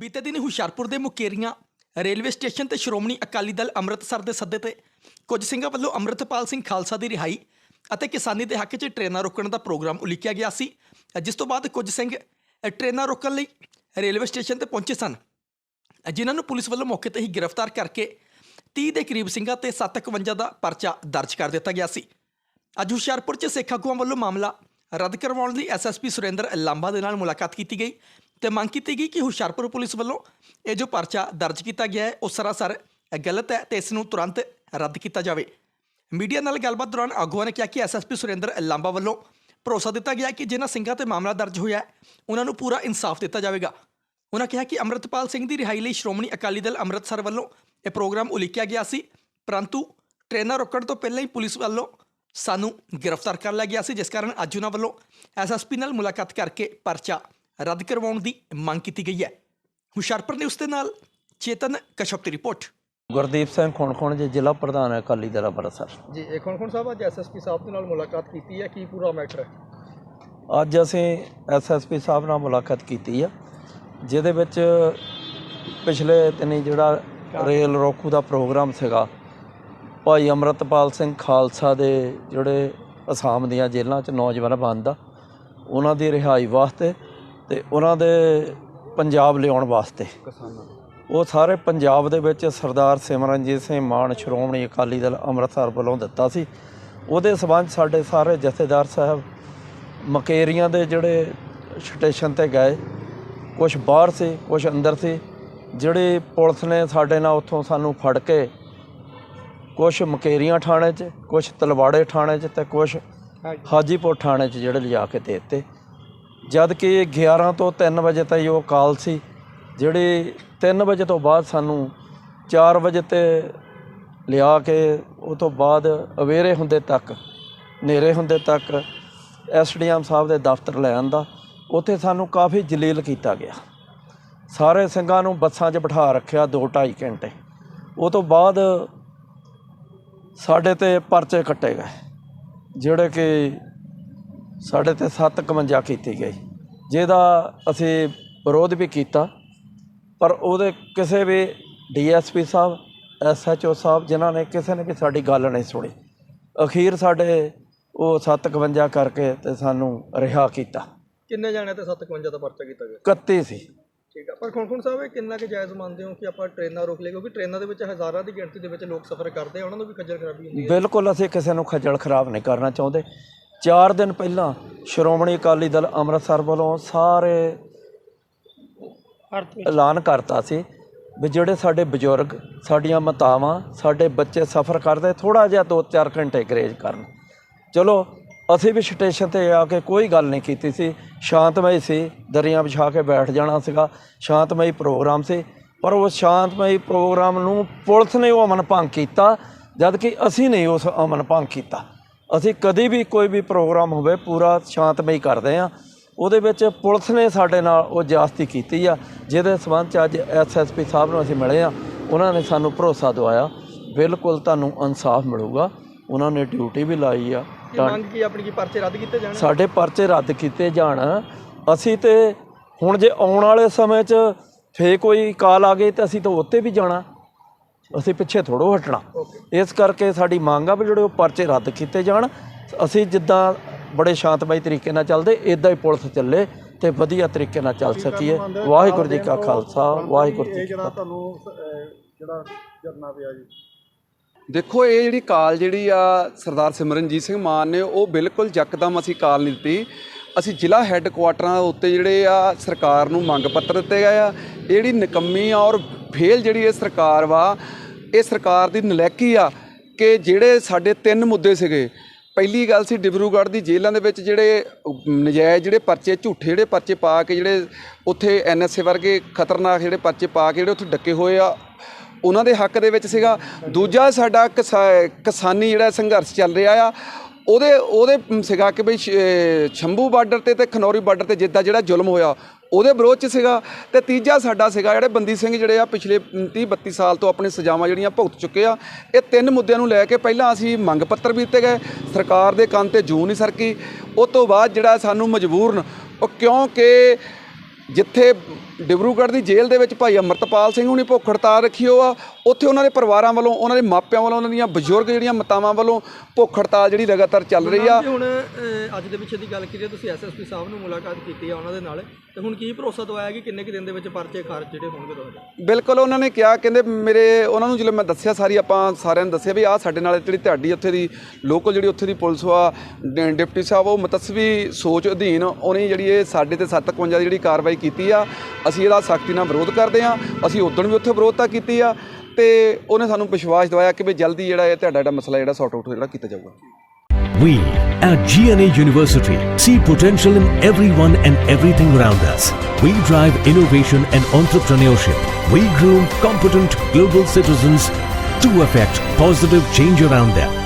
ਬੀਤੇ ਦਿਨ ਹੁਸ਼ਿਆਰਪੁਰ ਦੇ ਮੁਕੇਰੀਆਂ ਰੇਲਵੇ ਸਟੇਸ਼ਨ ਤੇ ਸ਼੍ਰੋਮਣੀ ਅਕਾਲੀ ਦਲ ਅੰਮ੍ਰਿਤਸਰ ਦੇ ਸੱਦੇ ਤੇ ਕੁਝ ਸਿੰਘਾਂ ਵੱਲੋਂ ਅੰਮ੍ਰਿਤਪਾਲ ਸਿੰਘ ਖਾਲਸਾ ਦੀ ਰਿਹਾਈ ਅਤੇ ਕਿਸਾਨੀ ਦੇ ਹੱਕ 'ਚ ਟ੍ਰੇਨਾਂ ਰੋਕਣ ਦਾ ਪ੍ਰੋਗਰਾਮ ਉਲੀਕਿਆ ਗਿਆ ਸੀ। ਜਿਸ ਤੋਂ ਬਾਅਦ ਕੁਝ ਸਿੰਘ ਟ੍ਰੇਨਾਂ ਰੋਕਣ ਲਈ ਰੇਲਵੇ ਸਟੇਸ਼ਨ ਤੇ ਪਹੁੰਚੇ ਸਨ। ਜਿਨ੍ਹਾਂ ਨੂੰ ਪੁਲਿਸ ਵੱਲੋਂ ਮੌਕੇ ਤੇ ਹੀ ਗ੍ਰਿਫਤਾਰ ਕਰਕੇ 30 ਦੇ ਕਰੀਬ ਸਿੰਘਾਂ ਤੇ 751 ਦਾ ਪਰਚਾ ਦਰਜ ਕਰ ਦਿੱਤਾ ਗਿਆ ਸੀ। ਅੱਜ ਹੁਸ਼ਿਆਰਪੁਰ 'ਚ ਸਿੱਖ ਆਗੂਆਂ ਵੱਲੋਂ ਮਾਮਲਾ ਰੱਦ ਕਰਵਾਉਣ ਲਈ ਐਸਐਸਪੀ ਸੁਰਿੰਦਰ ਲਾਂਬਾ ਦੇ ਨਾਲ ਮੁਲਾਕਾਤ ਕੀਤੀ ਗਈ। ਤੇ ਮੰਗ ਕੀਤੀ ਗਈ ਕਿ ਹੁਸ਼ਿਆਰਪੁਰ ਪੁਲਿਸ ਵੱਲੋਂ ਇਹ ਜੋ ਪਰਚਾ ਦਰਜ ਕੀਤਾ ਗਿਆ ਹੈ, ਉਹ ਸਰਾਸਰ ਗਲਤ ਹੈ ਤੇ ਇਸ ਨੂੰ ਤੁਰੰਤ ਰੱਦ ਕੀਤਾ ਜਾਵੇ। ਮੀਡੀਆ ਨਾਲ ਗੱਲਬਾਤ ਦੌਰਾਨ ਆਗੂਆਂ ਨੇ ਕਿਹਾ ਕਿ ਐਸਐਸਪੀ ਸੁਰਿੰਦਰ ਲਾਂਬਾ ਵੱਲੋਂ ਭਰੋਸਾ ਦਿੱਤਾ ਗਿਆ ਕਿ ਜਿਨ੍ਹਾਂ ਸਿੰਘਾਂ ਤੇ ਮਾਮਲਾ ਦਰਜ ਹੋਇਆ ਉਹਨਾਂ ਨੂੰ ਪੂਰਾ ਇਨਸਾਫ ਦਿੱਤਾ ਜਾਵੇਗਾ। ਉਹਨਾਂ ਕਿਹਾ ਕਿ ਅੰਮ੍ਰਿਤਪਾਲ ਸਿੰਘ ਦੀ ਰਿਹਾਈ ਲਈ ਸ਼੍ਰੋਮਣੀ ਅਕਾਲੀ ਦਲ ਅੰਮ੍ਰਿਤਸਰ ਵੱਲੋਂ ਇਹ ਪ੍ਰੋਗਰਾਮ ਉਲੀਕਿਆ ਗਿਆ ਸੀ, ਪਰੰਤੂ ਟ੍ਰੇਨਾਂ ਰੋਕਣ ਤੋਂ ਪਹਿਲਾਂ ਹੀ ਪੁਲਿਸ ਵੱਲੋਂ ਸਾਨੂੰ ਗ੍ਰਿਫਤਾਰ ਕਰ ਲਿਆ ਗਿਆ ਸੀ, ਜਿਸ ਕਾਰਨ ਅੱਜ ਉਹਨਾਂ ਵੱਲੋਂ ਐਸਐਸਪੀ ਨਾਲ ਮੁਲਾਕਾਤ ਕਰਕੇ ਪਰਚਾ ਰੱਦ ਕਰਵਾਉਣ ਦੀ ਮੰਗ ਕੀਤੀ ਗਈ ਹੈ। ਹੁਸ਼ਿਆਰਪੁਰ ਨੇ ਉਸ ਦੇ ਨਾਲ ਚੇਤਨ ਕਸ਼ਪ ਦੀ ਰਿਪੋਰਟ। ਗੁਰਦੀਪ ਸਿੰਘ ਖੁਣਖੁਣ ਜੀ ਜ਼ਿਲ੍ਹਾ ਪ੍ਰਧਾਨ ਹੈ ਅਕਾਲੀ ਦਲ ਅੰਮ੍ਰਿਤਸਰ। ਜੀ ਇਹ ਖੁਣ ਸਾਹਿਬ ਅੱਜ ਐਸਐਸਪੀ ਸਾਹਿਬ ਦੇ ਨਾਲ ਮੁਲਾਕਾਤ ਕੀਤੀ ਹੈ। ਕੀ ਪੂਰਾ ਮੈਟਰ ਹੈ? ਅੱਜ ਅਸੀਂ ਐਸਐਸਪੀ ਸਾਹਿਬ ਨਾਲ ਮੁਲਾਕਾਤ ਕੀਤੀ ਆ ਜਿਹਦੇ ਵਿੱਚ ਪਿਛਲੇ ਦਿਨੀ ਜਿਹੜਾ ਰੇਲ ਰੋਕੂ ਦਾ ਪ੍ਰੋਗਰਾਮ ਸੀਗਾ ਭਾਈ ਅਮਰਤਪਾਲ ਸਿੰਘ ਖਾਲਸਾ ਦੇ ਜਿਹੜੇ ਅਸਾਮ ਦੀਆਂ ਜੇਲ੍ਹਾਂ 'ਚ ਨੌਜਵਾਨ ਬੰਦ ਆ ਉਹਨਾਂ ਦੀ ਰਿਹਾਈ ਵਾਸਤੇ ਤੇ ਉਹਨਾਂ ਦੇ ਪੰਜਾਬ ਲਿਆਉਣ ਵਾਸਤੇ। ਉਹ ਸਾਰੇ ਪੰਜਾਬ ਦੇ ਵਿੱਚ ਸਰਦਾਰ ਸਿਮਰਨਜੀਤ ਸਿੰਘ ਮਾਨ ਸ਼੍ਰੋਮਣੀ ਅਕਾਲੀ ਦਲ ਅੰਮ੍ਰਿਤਸਰ ਵੱਲੋਂ ਦਿੱਤਾ ਸੀ। ਉਹਦੇ ਸਬੰਧ ਸਾਡੇ ਸਾਰੇ ਜਥੇਦਾਰ ਸਾਹਿਬ ਮਕੇਰੀਆਂ ਦੇ ਜਿਹੜੇ ਸਟੇਸ਼ਨ ਤੇ ਗਏ। ਕੁਝ ਬਾਹਰ ਸੀ ਕੁਝ ਅੰਦਰ ਸੀ। ਜਿਹੜੀ ਪੁਲਿਸ ਨੇ ਸਾਡੇ ਨਾਲ ਉੱਥੋਂ ਸਾਨੂੰ ਫੜ ਕੇ ਕੁਝ ਮਕੇਰੀਆਂ ਥਾਣੇ 'ਚ ਕੁਝ ਤਲਵਾੜੇ ਥਾਣੇ 'ਚ ਤੇ ਕੁਝ ਹਾਜੀਪੁਰ ਥਾਣੇ 'ਚ ਜਿਹੜੇ ਲਿਜਾ ਕੇ ਦੇ ਦਿੱਤੇ। ਜਦ ਕਿ 11 ਤੋਂ 3 ਵਜੇ ਤਾਈਂ ਉਹ ਕਾਲ ਸੀ, ਜਿਹੜੀ 3 ਵਜੇ ਤੋਂ ਬਾਅਦ ਸਾਨੂੰ 4 ਵਜੇ ਤੇ ਲਿਆ ਕੇ, ਉਹ ਤੋਂ ਬਾਅਦ ਅਵੇਰੇ ਹੁੰਦੇ ਤੱਕ, ਹਨੇਰੇ ਹੁੰਦੇ ਤੱਕ ਐਸਡੀਐਮ ਸਾਹਿਬ ਦੇ ਦਫ਼ਤਰ ਲੈ ਆਂਦਾ। ਉੱਥੇ ਸਾਨੂੰ ਕਾਫੀ ਜਲੀਲ ਕੀਤਾ ਗਿਆ। ਸਾਰੇ ਸਿੰਘਾਂ ਨੂੰ ਬੱਸਾਂ 'ਚ ਬਿਠਾ ਰੱਖਿਆ 2.5 ਘੰਟੇ। ਉਹ ਤੋਂ ਬਾਅਦ ਸਾਡੇ ਤੇ ਪਰਚੇ ਕੱਟੇ ਗਏ, ਜਿਹੜੇ ਕਿ ਸਾਡੇ ਤੇ 751 ਕੀਤੀ ਗਈ। ਜਿਹਦਾ ਅਸੀਂ ਵਿਰੋਧ ਵੀ ਕੀਤਾ ਪਰ ਉਹਦੇ ਕਿਸੇ ਵੀ ਡੀਐਸਪੀ ਸਾਹਿਬ ਐਸਐਚਓ ਸਾਹਿਬ ਜਿਨ੍ਹਾਂ ਨੇ ਕਿਸੇ ਨੇ ਵੀ ਸਾਡੀ ਗੱਲ ਨਹੀਂ ਸੁਣੀ ਅਖੀਰ ਸਾਡੇ ਉਹ 751 ਕਰਕੇ ਤੇ ਸਾਨੂੰ ਰਿਹਾ ਕੀਤਾ। ਕਿੰਨੇ ਜਾਣੇ ਤੇ 751 ਦਾ ਪਰਚਾ ਕੀਤਾ ਗਿਆ? 31 ਸੀ। ਠੀਕ ਆ ਪਰ ਖੁਣ ਸਾਹਿਬ ਇਹ ਕਿੰਨਾ ਕੁ ਜਾਇਜ਼ ਮੰਨਦੇ ਹੋ ਕਿ ਆਪਾਂ ਟ੍ਰੇਨਾਂ ਰੋਕ ਲਈਏ? ਕਿਉਂਕਿ ਟ੍ਰੇਨਾਂ ਦੇ ਵਿੱਚ ਹਜ਼ਾਰਾਂ ਦੀ ਗਿਣਤੀ ਦੇ ਵਿੱਚ ਲੋਕ ਸਫ਼ਰ ਕਰਦੇ ਆ ਉਹਨਾਂ ਨੂੰ ਵੀ ਖੱਜਲ ਖਰਾਬੀ ਹੁੰਦੀ ਹੈ। ਬਿਲਕੁਲ ਅਸੀਂ ਕਿਸੇ ਨੂੰ ਖੱਜਲ ਖਰਾਬ ਨਹੀਂ ਕਰਨਾ ਚਾਹੁੰਦੇ। 4 ਦਿਨ ਪਹਿਲਾਂ ਸ਼੍ਰੋਮਣੀ ਅਕਾਲੀ ਦਲ ਅੰਮ੍ਰਿਤਸਰ ਵੱਲੋਂ ਸਾਰੇ ਐਲਾਨ ਕਰਤਾ ਸੀ ਵੀ ਜਿਹੜੇ ਸਾਡੇ ਬਜ਼ੁਰਗ ਸਾਡੀਆਂ ਮਾਤਾਵਾਂ ਸਾਡੇ ਬੱਚੇ ਸਫ਼ਰ ਕਰਦੇ ਥੋੜਾ ਜਿਹਾ 2-4 ਘੰਟੇ ਗਰੇਜ ਕਰਨ। ਚਲੋ ਅਸੀਂ ਵੀ ਸਟੇਸ਼ਨ ਤੇ ਆ ਕੇ ਕੋਈ ਗੱਲ ਨਹੀਂ ਕੀਤੀ ਸੀ। ਸ਼ਾਂਤਮਈ ਸੀ ਦਰੀਆਂ ਵਿਛਾ ਕੇ ਬੈਠ ਜਾਣਾ ਸੀਗਾ। ਸ਼ਾਂਤਮਈ ਪ੍ਰੋਗਰਾਮ ਸੀ ਪਰ ਉਸ ਸ਼ਾਂਤਮਈ ਪ੍ਰੋਗਰਾਮ ਨੂੰ ਪੁਲਿਸ ਨੇ ਉਹ ਅਮਨ ਭੰਗ ਕੀਤਾ ਜਦ ਕਿ ਅਸੀਂ ਨਹੀਂ ਉਸ ਅਮਨ ਭੰਗ ਕੀਤਾ। ਅਸੀਂ ਕਦੀ ਵੀ ਕੋਈ ਵੀ ਪ੍ਰੋਗਰਾਮ ਹੋਵੇ ਪੂਰਾ ਸ਼ਾਂਤਮਈ ਕਰਦੇ ਆ ਉਹਦੇ ਵਿੱਚ ਪੁਲਿਸ ਨੇ ਸਾਡੇ ਨਾਲ ਉਹ ਜ਼ਿਆਦਤੀ ਕੀਤੀ ਆ ਜਿਹਦੇ ਸਬੰਧ ਚ ਅੱਜ ਐਸਐਸਪੀ ਸਾਹਿਬ ਨੂੰ ਅਸੀਂ ਮਿਲੇ ਆ ਉਹਨਾਂ ਨੇ ਸਾਨੂੰ ਭਰੋਸਾ ਦਵਾਇਆ ਬਿਲਕੁਲ ਤੁਹਾਨੂੰ ਇਨਸਾਫ ਮਿਲੂਗਾ। ਉਹਨਾਂ ਨੇ ਡਿਊਟੀ ਵੀ ਲਾਈ ਆ। ਮੰਗ ਕੀ ਆਪਣੀ ਕੀ ਪਰਚੇ ਰੱਦ ਕੀਤੇ ਜਾਣ? ਸਾਡੇ ਪਰਚੇ ਰੱਦ ਕੀਤੇ ਜਾਣ। ਅਸੀਂ ਤੇ ਹੁਣ ਜੇ ਆਉਣ ਵਾਲੇ ਸਮੇਂ 'ਚ ਫੇ ਕੋਈ ਕਾਲ ਆ ਗਈ ਤਾਂ ਅਸੀਂ ਤਾਂ ਉੱਤੇ ਵੀ ਜਾਣਾ। ਅਸੀਂ ਪਿੱਛੇ ਥੋੜੋ ਹਟਣਾ। ਇਸ ਕਰਕੇ ਸਾਡੀ ਮੰਗ ਆ ਵੀ ਜਿਹੜੇ ਉਹ ਪਰਚੇ ਰੱਦ ਕੀਤੇ ਜਾਣ। ਅਸੀਂ ਜਿੱਦਾਂ ਬੜੇ ਸ਼ਾਂਤਮਈ ਤਰੀਕੇ ਨਾਲ ਚੱਲਦੇ ਇਦਾਂ ਹੀ ਪੁਲਿਸ ਚੱਲੇ ਤੇ ਵਧੀਆ ਤਰੀਕੇ ਨਾਲ ਚੱਲ ਸਕੀਏ। ਵਾਹਿਗੁਰੂ ਜੀ ਕਾ ਖਾਲਸਾ ਵਾਹਿਗੁਰੂ ਜੀ ਕੀ ਫਤਿਹ। ਤੁਹਾਨੂੰ ਜਿਹੜਾ ਜਰਨਾ ਪਿਆ ਜੀ। ਦੇਖੋ ਇਹ ਜਿਹੜੀ ਕਾਲ ਜਿਹੜੀ ਆ ਸਰਦਾਰ ਸਿਮਰਨਜੀਤ ਸਿੰਘ ਮਾਨ ਨੇ ਉਹ ਬਿਲਕੁਲ ਯਕਦਮ ਅਸੀਂ ਕਾਲ ਨਹੀਂ ਦਿੱਤੀ। ਅਸੀਂ ਜ਼ਿਲ੍ਹਾ ਹੈੱਡਕੁਆਟਰਾਂ ਉੱਤੇ ਜਿਹੜੇ ਆ ਸਰਕਾਰ ਨੂੰ ਮੰਗ ਪੱਤਰ ਦਿੱਤੇ ਗਏ ਆ। ਇਹ ਜਿਹੜੀ ਨਿਕੰਮੀ ਔਰ ਫੇਲ ਜਿਹੜੀ ਇਹ ਸਰਕਾਰ ਵਾ, ਇਹ ਸਰਕਾਰ ਦੀ ਨਲੈਕੀ ਆ ਕਿ ਜਿਹੜੇ ਸਾਡੇ ਤਿੰਨ ਮੁੱਦੇ ਸੀਗੇ। ਪਹਿਲੀ ਗੱਲ ਸੀ ਡਿਬਰੂਗੜ੍ਹ ਦੀ ਜੇਲ੍ਹਾਂ ਦੇ ਵਿੱਚ ਜਿਹੜੇ, ਨਜਾਇਜ਼ ਜਿਹੜੇ ਪਰਚੇ, ਝੂਠੇ ਜਿਹੜੇ ਪਰਚੇ ਪਾ ਕੇ ਜਿਹੜੇ ਉੱਥੇ ਐਨਐਸਏ ਵਰਗੇ ਖਤਰਨਾਕ ਜਿਹੜੇ ਪਰਚੇ ਪਾ ਕੇ ਜਿਹੜੇ ਉੱਥੇ ਡੱਕੇ ਹੋਏ ਆ, ਉਹਨਾਂ ਦੇ ਹੱਕ ਦੇ ਵਿੱਚ ਸੀਗਾ। ਦੂਜਾ ਸਾਡਾ ਕਿਸਾ- ਕਿਸਾਨੀ ਜਿਹੜਾ ਸੰਘਰਸ਼ ਚੱਲ ਰਿਹਾ ਆ ਉਹਦੇ ਉਹਦੇ ਸੀਗਾ ਕਿ ਬਈ ਸ਼ੰਭੂ ਬਾਰਡਰ ਤੇ ਤੇ ਖਨੌਰੀ ਬਾਰਡਰ ਤੇ ਜਿੱਦਾਂ ਜਿਹੜਾ ਜ਼ੁਲਮ ਹੋਇਆ, ਉਹਦੇ ਵਿਰੋਧ ਚ ਸੀਗਾ। ਤੇ ਤੀਜਾ ਸਾਡਾ ਸੀਗਾ ਜਿਹੜੇ ਬੰਦੀ ਸਿੰਘ ਜਿਹੜੇ ਆ ਪਿਛਲੇ 30 32 ਸਾਲ ਤੋਂ ਆਪਣੀ ਸਜ਼ਾਵਾਂ ਜਿਹੜੀਆਂ ਭੁਗਤ ਚੁੱਕੇ ਆ। ਇਹ ਤਿੰਨ ਮੁੱਦਿਆਂ ਨੂੰ ਲੈ ਕੇ ਪਹਿਲਾਂ ਅਸੀਂ ਮੰਗ ਪੱਤਰ ਵੀ ਦਿੱਤੇ ਗਏ, ਸਰਕਾਰ ਦੇ ਕੰਨ ਤੇ ਜੂ ਨਹੀਂ ਸਰਕੀ। ਉਸ ਤੋਂ ਬਾਅਦ ਜਿਹੜਾ ਸਾਨੂੰ ਮਜਬੂਰਨ, ਉਹ ਕਿਉਂਕਿ ਜਿੱਥੇ ਡਿਬਰੂਗੜ੍ਹ ਦੀ ਜੇਲ੍ਹ ਦੇ ਵਿੱਚ ਭਾਈ ਅਮਰਤਪਾਲ ਸਿੰਘ ਹੁਣੀ ਭੁੱਖ ਹੜਤਾਲ ਰੱਖੀ ਹੋ ਆ ਉੱਥੇ ਉਹਨਾਂ ਦੇ ਪਰਿਵਾਰਾਂ ਵੱਲੋਂ ਉਹਨਾਂ ਦੇ ਮਾਪਿਆਂ ਵੱਲੋਂ ਉਹਨਾਂ ਦੀਆਂ ਬਜ਼ੁਰਗ ਜਿਹੜੀਆਂ ਮਾਤਾਵਾਂ ਵੱਲੋਂ ਭੁੱਖ ਹੜਤਾਲ ਜਿਹੜੀ ਲਗਾਤਾਰ ਚੱਲ ਰਹੀ ਆ। ਹੁਣ ਅੱਜ ਦੇ ਪਿੱਛੇ ਦੀ ਗੱਲ ਕਰੀਏ ਤੁਸੀਂ ਐਸਐਸਪੀ ਸਾਹਿਬ ਨੂੰ ਮੁਲਾਕਾਤ ਕੀਤੀ ਆ ਉਹਨਾਂ ਦੇ ਨਾਲ। ਤੇ ਹੁਣ ਕੀ ਭਰੋਸਾ ਦਵਾਇਆ ਕਿ ਕਿੰਨੇ ਕੁ ਦਿਨ ਦੇ ਵਿੱਚ ਪਰਚੇ ਖਾਰਜ ਜਿਹੜੇ ਹੋਣਗੇ ਤੁਹਾਡੇ? ਬਿਲਕੁਲ ਉਹਨਾਂ ਨੇ ਕਿਹਾ ਕਹਿੰਦੇ ਮੇਰੇ ਉਹਨਾਂ ਨੂੰ ਜਦੋਂ ਮੈਂ ਦੱਸਿਆ ਸਾਰੀ ਆਪਾਂ ਸਾਰਿਆਂ ਨੂੰ ਦੱਸਿਆ ਵੀ ਆਹ ਸਾਡੇ ਨਾਲ ਜਿਹੜੀ ਤੁਹਾਡੀ ਉੱਥੇ ਦੀ ਲੋਕਲ ਜਿਹੜੀ ਉੱਥੇ ਦੀ ਪੁਲਿਸ ਆ ਡ- ਡਿਪਟੀ ਸਾਹਿਬ ਉਹ ਮਤਸਵੀ ਸੋਚ ਅਧੀਨ ਉਹਨੇ ਜਿਹੜੀ ਇਹ ਸਾਡੇ ਤੇ 751 ਦੀ ਜਿਹੜੀ ਕਾਰਵਾਈ ਕੀਤੀ ਆ। ਅਸੀਂ ਇਹਦਾ ਸਖਤੀ ਨਾਲ ਵਿਰੋਧ ਕਰਦੇ ਆ ਅਸੀਂ ਉਦੋਂ ਵੀ ਉੱਥੇ ਵਿਰੋਧਤਾ ਕੀਤੀ ਆ ਤੇ ਉਹਨੇ ਸਾਨੂੰ ਵਿਸ਼ਵਾਸ ਦਿਵਾਇਆ ਕਿ ਵੀ ਜਲਦੀ ਜਿਹੜਾ ਇਹ ਤੁਹਾਡਾ ਜਿਹੜਾ ਮਸਲਾ ਜਿਹੜਾ ਸੌਟ ਆਊਟ ਜਿਹੜਾ ਕੀਤਾ ਜਾਊਗਾ We at GNA University see potential in everyone and everything around us. We drive innovation and entrepreneurship. We groom competent global citizens to affect positive change around them.